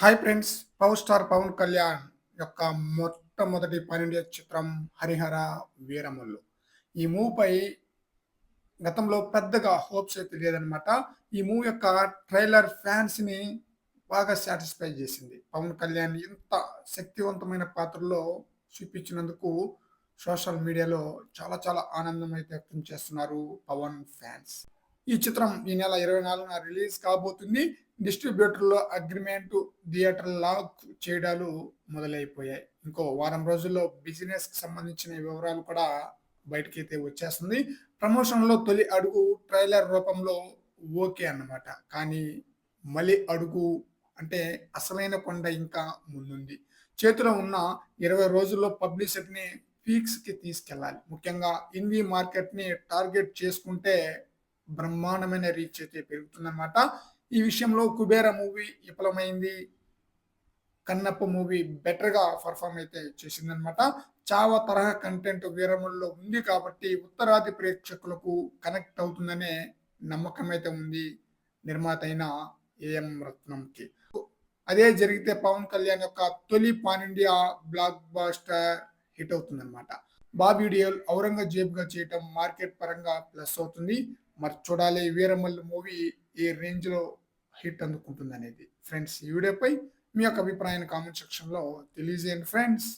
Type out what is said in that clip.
Hi friends power star Pawan Kalyan యొక్క మొట్టమొదటి పన్నెండు చిత్రం హరిహర వీరములు ఈ మూవీపై గతంలో పెద్దగా హోప్స్ అయితే లేదనమాట ఈ మూవీ యొక్క ట్రైలర్ ఫ్యాన్స్ని బాగా సాటిస్ఫై చేసింది. పవన్ కళ్యాణ్ ఇంత శక్తివంతమైన పాత్రలో చూపించినందుకు సోషల్ మీడియాలో చాలా చాలా ఆనందం అయితే వ్యక్తం చేస్తున్నారు పవన్ ఫ్యాన్స్. ఈ చిత్రం ఈ నెల ఇరవై నాలుగున రిలీజ్ కాబోతుంది. డిస్ట్రిబ్యూటర్లో అగ్రిమెంట్ థియేటర్ లాక్ చేయడాలు మొదలైపోయాయి. ఇంకో వారం రోజుల్లో బిజినెస్కి సంబంధించిన వివరాలు కూడా బయటకైతే వచ్చేస్తుంది. ప్రమోషన్లో తొలి అడుగు ట్రైలర్ రూపంలో ఓకే అన్నమాట. కానీ మలి అడుగు అంటే అసలైన కొండ ఇంకా ముందుంది. చేతిలో ఉన్న ఇరవై రోజుల్లో పబ్లిసిటీని పీక్స్కి తీసుకెళ్ళాలి. ముఖ్యంగా హిందీ మార్కెట్ని టార్గెట్ చేసుకుంటే బ్రహ్మాండమైన రీచ్ అయితే పెరుగుతుందన్నమాట. ఈ విషయంలో కుబేర మూవీ విఫలమైంది. కన్నప్ప మూవీ బెటర్గా పర్ఫామ్ అయితే చేసిందనమాట చావా తరహా కంటెంట్ వీరముల్లో ఉంది కాబట్టి ఉత్తరాది ప్రేక్షకులకు కనెక్ట్ అవుతుందనే నమ్మకం అయితే ఉంది నిర్మాత అయిన ఏఎం రత్నంకి. అదే జరిగితే పవన్ కళ్యాణ్ యొక్క తొలి pan India blockbuster hit అవుతుందన్నమాట. బాబీ డియోల్ ఔరంగజేబ్గా చేయటం మార్కెట్ పరంగా ప్లస్ అవుతుంది. మరి చూడాలి వీరమల్ మూవీ ఈ రేంజ్లో హిట్ అందుకుంటుంది అనేది ఫ్రెండ్స్ ఈ వీడియోపై మీ యొక్క అభిప్రాయాన్ని కామెంట్ సెక్షన్లో తెలియజేయండి ఫ్రెండ్స్.